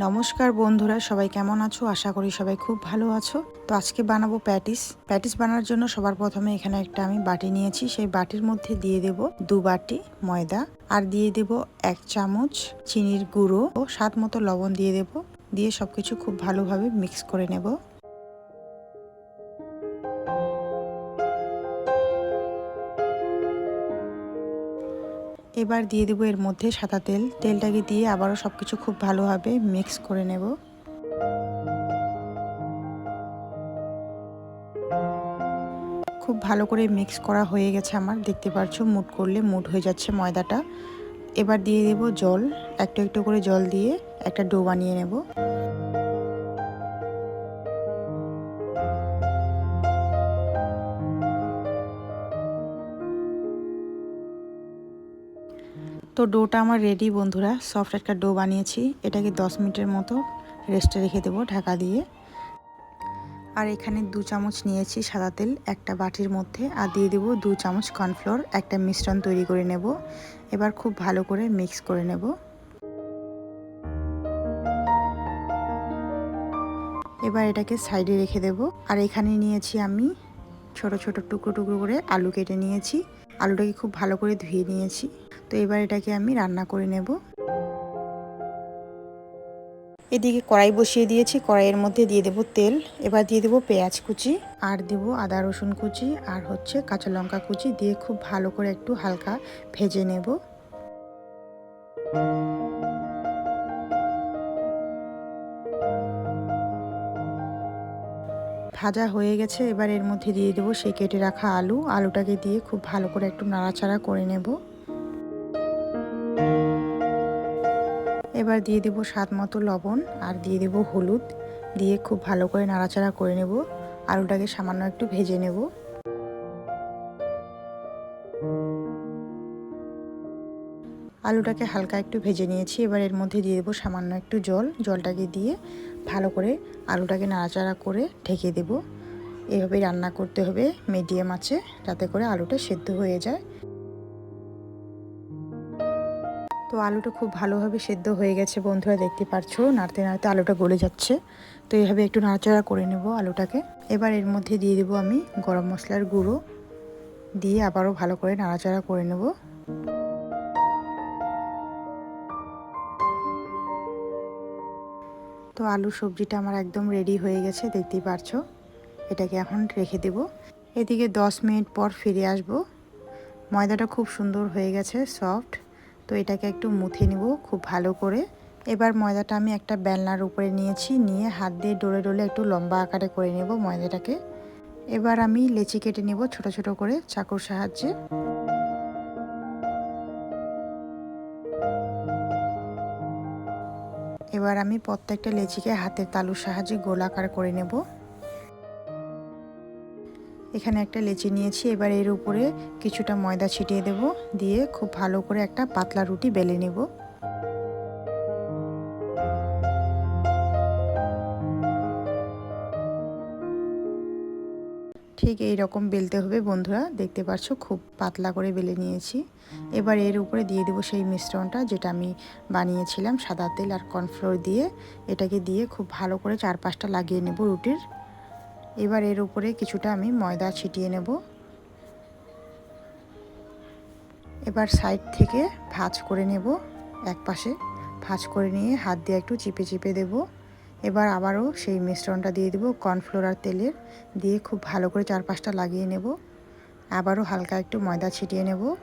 নমস্কার বন্ধুরা, সবাই কেমন আছো? আশা করি সবাই খুব ভালো আছো। তো আজকে বানাবো প্যাটিস। প্যাটিস বানানোর জন্য সবার প্রথমে এখানে একটা আমি বাটি নিয়েছি। সেই বাটির মধ্যে দিয়ে দেব দু বাটি ময়দা আর দিয়ে দেব এক চামচ চিনির গুঁড়ো ও স্বাদ মতো লবণ দিয়ে দেব। দিয়ে সবকিছু খুব ভালোভাবে মিক্স করে নেব। এবার দিয়ে দেবো এর মধ্যে সাদা তেল। তেলটাকে দিয়ে আবারও সব কিছু খুব ভালোভাবে মিক্স করে নেব। খুব ভালো করে মিক্স করা হয়ে গেছে আমার। দেখতে পাচ্ছ মুট করলে মুট হয়ে যাচ্ছে ময়দাটা। এবার দিয়ে দেব জল। একটু একটু করে জল দিয়ে একটা ডো বানিয়ে নেব। তো ডোটা আমার রেডি বন্ধুরা। সফট একটা ডো বানিয়েছি। এটাকে দশ মিনিটের মতো রেস্টে রেখে দেবো ঢাকা দিয়ে। আর এখানে দু চামচ নিয়েছি সাদা তেল, একটা বাটির মধ্যে, আর দিয়ে দেবো দু চামচ কর্নফ্লোর একটা মিশ্রণ তৈরি করে নেব। এবার খুব ভালো করে মিক্স করে নেব। এবার এটাকে সাইডে রেখে দেব। আর এখানে নিয়েছি আমি ছোট ছোট টুকরো টুকরো করে আলু কেটে নিয়েছি। আলুটাকে খুব ভালো করে ধুয়ে নিয়েছি। তো এবার এটাকে আমি রান্না করে নেব। এদিকে কড়াই বসিয়ে দিয়েছি, কড়াইয়ের মধ্যে দিয়ে দেব তেল, এবার দিয়ে দেব পেঁয়াজ কুচি, আর দেব আদা রসুন কুচি, আর হচ্ছে কাঁচা লঙ্কা কুচি দিয়ে খুব ভালো করে একটু হালকা ভেজে নেব। ভাজা হয়ে গেছে, এবার এর মধ্যে দিয়ে দেবো সেই কেটে রাখা আলু। আলুটাকে দিয়ে খুব ভালো করে একটু নাড়াচাড়া করে নেব। এবার দিয়ে দেব স্বাদ মতো লবণ আর দিয়ে দেব হলুদ। দিয়ে খুব ভালো করে নাড়াচাড়া করে নেব। আলুটাকে সামান্য একটু ভেজে নেব। আলুটাকে হালকা একটু ভেজে নিয়েছি। এবার এর মধ্যে দিয়ে দেবো সামান্য একটু জল। জলটাকে দিয়ে ভালো করে আলুটাকে নাড়াচাড়া করে ঢেকে দেব। এভাবে রান্না করতে হবে মিডিয়াম আছে যাতে করে আলুটা সেদ্ধ হয়ে যায়। তো আলুটা খুব ভালোভাবে সেদ্ধ হয়ে গেছে, বন্ধুরা দেখতে পারছ? নাড়তে নাড়তে আলুটা গলে যাচ্ছে। তো এইভাবে একটু নাড়াচাড়া করে নেব আলুটাকে। এবার এর মধ্যে দিয়ে দেবো আমি গরম মশলার গুঁড়ো। দিয়ে আবারও ভালো করে নাড়াচাড়া করে নেব। তো আলু সবজিটা আমার একদম রেডি হয়ে গেছে, দেখতেই পারছ? এটাকে এখন রেখে দেব। এদিকে 10 মিনিট পর ফিরে আসব। ময়দাটা খুব সুন্দর হয়ে গেছে সফট তো এটাকে একটু মুথে নিব খুব ভালো করে। এবার ময়দাটা আমি একটা বেলনার উপরে নিয়েছি, নিয়ে হাত দিয়ে ডলে ডলে একটু লম্বা আকারে করে নেব ময়দাটাকে। এবার আমি লেচি কেটে নেব ছোট ছোট করে চাকুর সাহায্যে। এবার আমি প্রত্যেকটা লেচিকে হাতের তালুর সাহায্যে গোলাকার করে নেব। এখানে একটা লেচি নিয়েছি, এবার এর উপরে কিছুটা ময়দা ছিটিয়ে দেব, দিয়ে খুব ভালো করে একটা পাতলা রুটি বেলে নেব। ঠিক এই রকম বেলতে হবে বন্ধুরা, দেখতে পাচ্ছ খুব পাতলা করে বেলে নিয়েছি। এবার এর উপরে দিয়ে দেবো সেই মিশ্রণটা যেটা আমি বানিয়েছিলাম সাদা তেল আর কর্নফ্লোর দিয়ে। এটাকে দিয়ে খুব ভালো করে চার পাঁচটা লাগিয়ে নেব রুটির। এবার এর উপরে কিছুটা আমি ময়দা ছিটিয়ে নেব। এবার সাইড থেকে ভাজ করে নেব এক পাশে। ভাজ করে নিয়ে হাত দিয়ে একটু চিপে চিপে দেব। এবার আবারও সেই মিশ্রণটা দিয়ে দেবো কর্নফ্লোর আর তেলের। দিয়ে খুব ভালো করে চার পাঁচটা লাগিয়ে নেব। আবারও হালকা একটু ময়দা ছিটিয়ে নেব।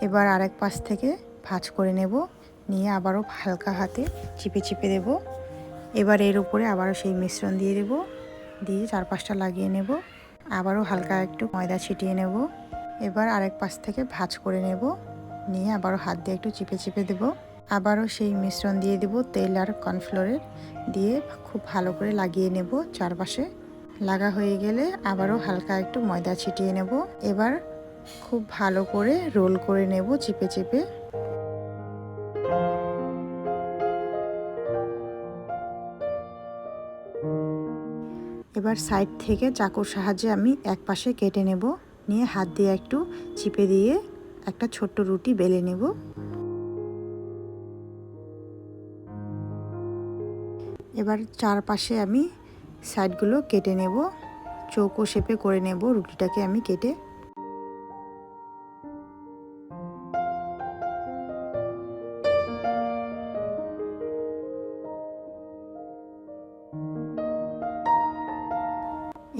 এবার আরেক পাশ থেকে ভাজ করে নেব। নিয়ে আবারও হালকা হাতে চিপে চিপে দেব। এবার এর উপরে আবারও সেই মিশ্রণ দিয়ে দেবো। দিয়ে চার পাঁচটা লাগিয়ে নেব। আবারও হালকা একটু ময়দা ছিটিয়ে নেব। এবার আরেক পাশ থেকে ভাজ করে নেব। নিয়ে আবারও হাত দিয়ে একটু চিপে চিপে দেবো। আবারও সেই মিশ্রণ দিয়ে দেব তেল আর কর্নফ্লোরের। দিয়ে খুব ভালো করে লাগিয়ে নেব চারপাশে। লাগা হয়ে গেলে আবারও হালকা একটু ময়দা ছিটিয়ে নেব। এবার খুব ভালো করে রোল করে নেব চিপে চেপে। এবার সাইড থেকে চাকুর সাহায্যে আমি এক পাশে কেটে নেব। নিয়ে হাত দিয়ে একটু চিপে দিয়ে একটা ছোট্ট রুটি বেলে নেব। এবার চারপাশে আমি সাইডগুলো কেটে নেব। চৌকো শেপে করে নেব রুটিটাকে আমি কেটে।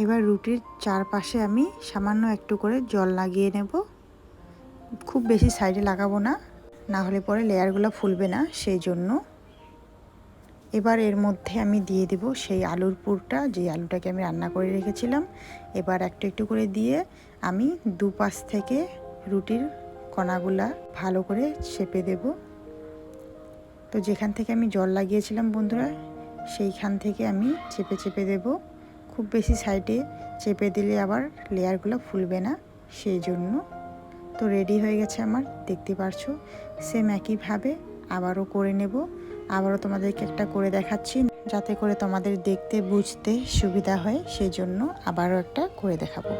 এবার রুটির চারপাশে আমি সামান্য একটু করে জল লাগিয়ে নেব। খুব বেশি সাইডে লাগাবো না না হলে পরে লেয়ারগুলো ফুলবে না, সেই জন্য। এবার এর মধ্যে আমি দিয়ে দেব সেই আলুর পুরটা যে আলুটাকে আমি রান্না করে রেখেছিলাম। এবার একটু একটু করে দিয়ে আমি দুপাশ থেকে রুটির কণাগুলা ভালো করে চেপে দেব। তো যেখান থেকে আমি জল লাগিয়েছিলাম বন্ধুরা, সেইখান থেকে আমি চেপে চেপে দেব। খুব বেশি সাইডে চেপে দিলে আবার লেয়ারগুলো ফুলবে না, সেই জন্য। তো রেডি হয়ে গেছে আমার, দেখতে পারছ? সেম একইভাবে আবারও করে নেব। আবারও তোমাদেরকে একটা করে দেখাচ্ছি, যাতে করে তোমাদের দেখতে, বুঝতে সুবিধা হয়, সেই জন্য আবারও একটা করে দেখাবো।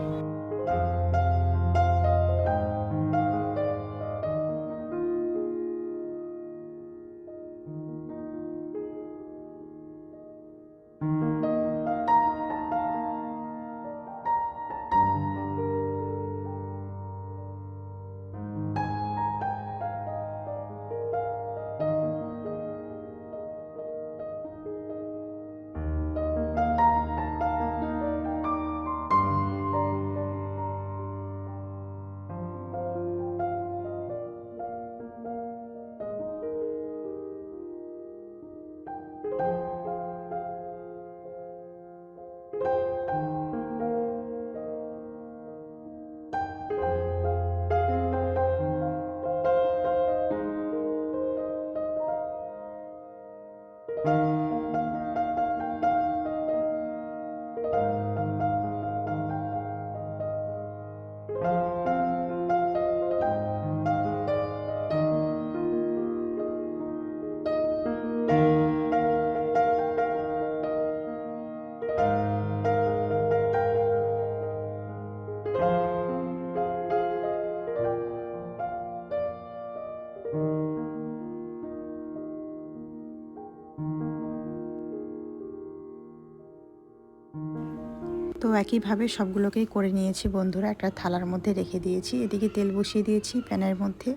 তো একইভাবে সবগুলোকেই করে নিয়েছি বন্ধুরা। একটা থালার মধ্যে রেখে দিয়েছি, এদিকে তেল বসিয়ে দিয়েছি প্যানের মধ্যে।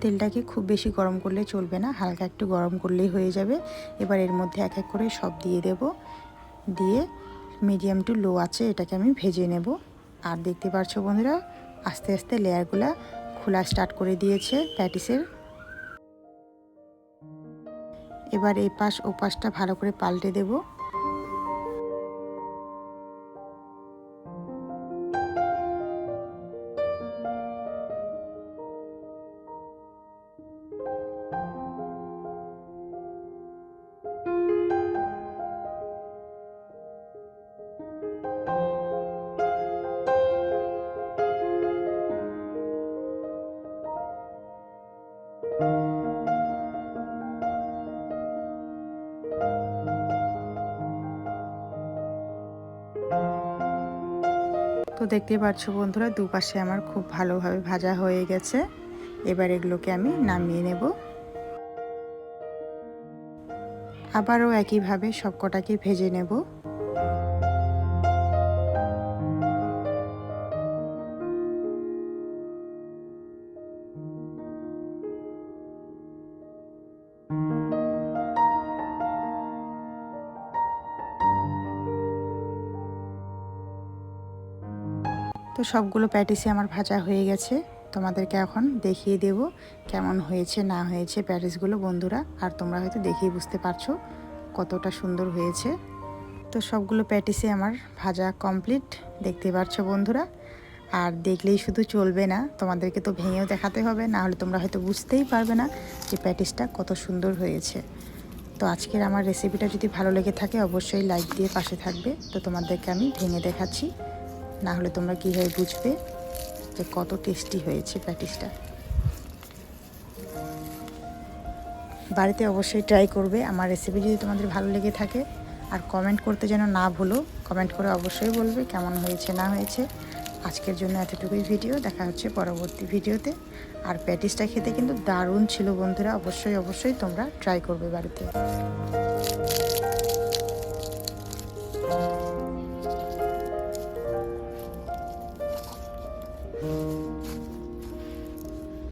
তেলটাকে খুব বেশি গরম করলে চলবে না, হালকা একটু গরম করলেই হয়ে যাবে। এবার এর মধ্যে এক এক করে সব দিয়ে দেব। দিয়ে মিডিয়াম টু লো আছে এটাকে আমি ভেজে নেব। আর দেখতে পাচ্ছ বন্ধুরা, আস্তে আস্তে লেয়ারগুলা খোলা স্টার্ট করে দিয়েছে প্যাটিসের এবার এই পাশ ও পাশটা ভালো করে পাল্টে দেবো। তো দেখতে পাচ্ছ বন্ধুরা, দুপাশে আমার খুব ভালোভাবে ভাজা হয়ে গেছে। এবার এগুলোকে আমি নামিয়ে নেব। আবারও একইভাবে সবকটাকে ভেজে নেব। তো সবগুলো প্যাটিসই আমার ভাজা হয়ে গেছে। তোমাদেরকে এখন দেখিয়ে দেব কেমন হয়েছে, না হয়েছে প্যাটিসগুলো। বন্ধুরা, আর তোমরা হয়তো দেখেই বুঝতে পারছ কতটা সুন্দর হয়েছে। তো সবগুলো প্যাটিসে আমার ভাজা কমপ্লিট, দেখতে পাচ্ছ বন্ধুরা? আর দেখলেই শুধু চলবে না, তোমাদেরকে তো ভেঙেও দেখাতে হবে, না হলে তোমরা হয়তো বুঝতেই পারবে না যে প্যাটিসটা কত সুন্দর হয়েছে। তো আজকের আমার রেসিপিটা যদি ভালো লেগে থাকে, অবশ্যই লাইক দিয়ে পাশে থাকবে। তো তোমাদেরকে আমি ভেঙে দেখাচ্ছি। না হলে তোমরা কীভাবে বুঝবে যে কত টেস্টি হয়েছে প্যাটিসটা? বাড়িতে অবশ্যই ট্রাই করবে। আমার রেসিপি যদি তোমাদের ভালো লেগে থাকে, আর কমেন্ট করতে যেন না ভুলো কমেন্ট করে অবশ্যই বলবে কেমন হয়েছে, না হয়েছে। আজকের জন্য এতটুকুই ভিডিও দেখা হচ্ছে পরবর্তী ভিডিওতে আর প্যাটিসটা খেতে কিন্তু দারুণ ছিল বন্ধুরা। অবশ্যই অবশ্যই তোমরা ট্রাই করবে বাড়িতে।